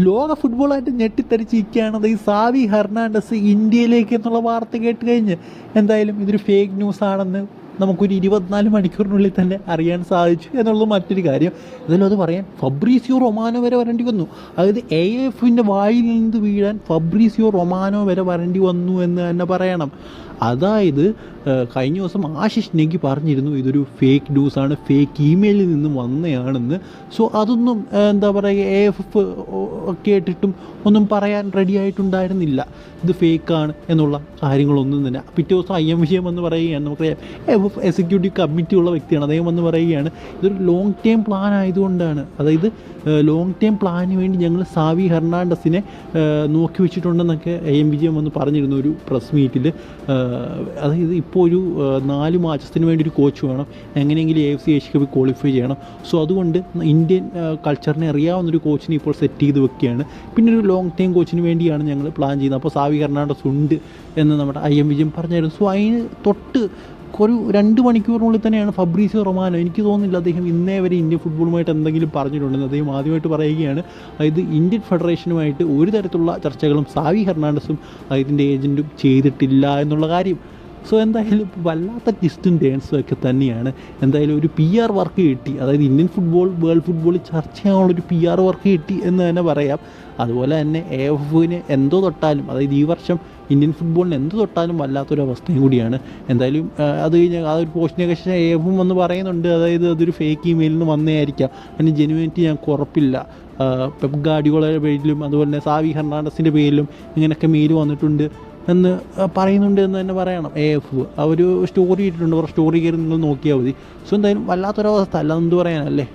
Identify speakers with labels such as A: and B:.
A: ലോക ഫുട്ബോളായിട്ട് ഞെട്ടിത്തരിച്ചിരിക്കുകയാണത് ഈ Xavi Hernandez ഇന്ത്യയിലേക്ക് എന്നുള്ള വാർത്ത കേട്ട് കഴിഞ്ഞ്. എന്തായാലും ഇതൊരു ഫേക്ക് ന്യൂസ് ആണെന്ന് നമുക്കൊരു ഇരുപത്തിനാല് മണിക്കൂറിനുള്ളിൽ തന്നെ അറിയാൻ സാധിച്ചു എന്നുള്ളത് മറ്റൊരു കാര്യം. ഇതിലും അത് പറയാൻ ഫബ്രീസിയോ റൊമാനോ വരെ വരേണ്ടി വന്നു. അതായത് എ എഫിന്റെ വായിൽ നിന്ന് വീഴാൻ ഫബ്രീസിയോ റൊമാനോ വരെ വരേണ്ടി വന്നു എന്ന് തന്നെ പറയണം. അതായത് കഴിഞ്ഞ ദിവസം ആശിഷ് നെഗി പറഞ്ഞിരുന്നു ഇതൊരു ഫേക്ക് ന്യൂസാണ് ഫേക്ക് ഇമെയിലിൽ നിന്ന് വന്നതാണെന്ന് സോ അതൊന്നും എന്താ പറയുക എ എഫ് എഫ് ഒക്കെ ഇട്ടിട്ടും ഒന്നും പറയാൻ റെഡി ആയിട്ടുണ്ടായിരുന്നില്ല. ഇത് ഫേക്കാണ് എന്നുള്ള കാര്യങ്ങളൊന്നും തന്നെ. പിറ്റേ ദിവസം ഐ എം വിജയം എന്ന് പറയുകയാണ് നമുക്കറിയാം. എഫ് എഫ് എക്സിക്യൂട്ടീവ് കമ്മിറ്റി ഉള്ള വ്യക്തിയാണ്. അദ്ദേഹം എന്ന് പറയുകയാണ് ഇതൊരു ലോങ് ടേം പ്ലാൻ ആയതുകൊണ്ടാണ്. അതായത് ലോങ് ടേം പ്ലാനിന് വേണ്ടി ഞങ്ങൾ സാവി ഹെർണാണ്ടസിനെ നോക്കി വെച്ചിട്ടുണ്ടെന്നൊക്കെ എ എം വിജയം വന്ന് പറഞ്ഞിരുന്നു ഒരു പ്രസ് മീറ്റിൽ അതായത് ഇപ്പോൾ ഒരു നാല് മാച്ചസിന് വേണ്ടി ഒരു കോച്ച് വേണം. എങ്ങനെയെങ്കിലും A F C Asia cup qualify ചെയ്യണം. സോ അതുകൊണ്ട് ഇന്ത്യൻ കൾച്ചറിനെ അറിയാവുന്ന ഒരു കോച്ചിനെ ഇപ്പോൾ സെറ്റ് ചെയ്ത് വെക്കുകയാണ്. പിന്നെ ഒരു ലോങ് ടൈം കോച്ചിന് വേണ്ടിയാണ് ഞങ്ങൾ പ്ലാൻ ചെയ്യുന്നത്. അപ്പോൾ സാവി കർണാടസ് ഉണ്ട് എന്ന് നമ്മുടെ ഐ എം വിജയം പറഞ്ഞായിരുന്നു. സോ അതിന് തൊട്ട് ഒരു രണ്ട് മണിക്കൂറിനുള്ളിൽ തന്നെയാണ് ഫബ്രീസ് റൊമാനോ. എനിക്ക് തോന്നുന്നില്ല അദ്ദേഹം ഇന്നേ വരെ ഇന്ത്യൻ ഫുട്ബോളുമായിട്ട് എന്തെങ്കിലും പറഞ്ഞിട്ടുണ്ടെന്ന് അദ്ദേഹം ആദ്യമായിട്ട് പറയുകയാണ്. അതായത് ഇന്ത്യൻ ഫെഡറേഷനുമായിട്ട് ഒരു തരത്തിലുള്ള ചർച്ചകളും സാവി ഹെർണാണ്ടസും അതിന്റെ ഏജന്റും ചെയ്തിട്ടില്ല എന്നുള്ള കാര്യം. സോ എന്തായാലും വല്ലാത്ത ട്വിസ്റ്റും ടേൺസും ഒക്കെ തന്നെയാണ്. എന്തായാലും ഒരു പി ആർ വർക്ക് കിട്ടി. അതായത് ഇന്ത്യൻ ഫുട്ബോൾ വേൾഡ് ചർച്ച ചെയ്യാനുള്ളൊരു പി ആർ വർക്ക് കിട്ടി എന്ന് തന്നെ പറയാം. അതുപോലെ തന്നെ എ എഫിന് എന്തോ തൊട്ടാലും അതായത് ഈ വർഷം ഇന്ത്യൻ ഫുട്ബോളിന് എന്ത് തൊട്ടാലും വല്ലാത്തൊരു അവസ്ഥയും കൂടിയാണ്. എന്തായാലും അത് കഴിഞ്ഞ് ആ ഒരു പോസ്റ്റിനെ ശേഷം എ എഫും വന്ന് പറയുന്നുണ്ട്. അതായത് അതൊരു ഫേക്ക് ഇമെയിലിൽ നിന്ന് വന്നേ ആയിരിക്കാം അതിന് ജെനുവിനിറ്റി ഞങ്ങൾക്ക് കുറപ്പില്ല. പെപ് ഗാഡിയോളയുടെ പേരിലും അതുപോലെ തന്നെ സാവി ഹെർണാണ്ടസിന്റെ പേരിലും ഇങ്ങനെയൊക്കെ മെയിൽ വന്നിട്ടുണ്ട്. എന്ന് പറയുന്നുണ്ട് എന്ന് തന്നെ പറയണം. എ എഫ് അവർ സ്റ്റോറി ഇട്ടിട്ടുണ്ട്. അവർ സ്റ്റോറി കയറി നിങ്ങൾ നോക്കിയാൽ മതി. സോ എന്തായാലും വല്ലാത്തൊരവസ്ഥ. അല്ല എന്ത് പറയാനല്ലേ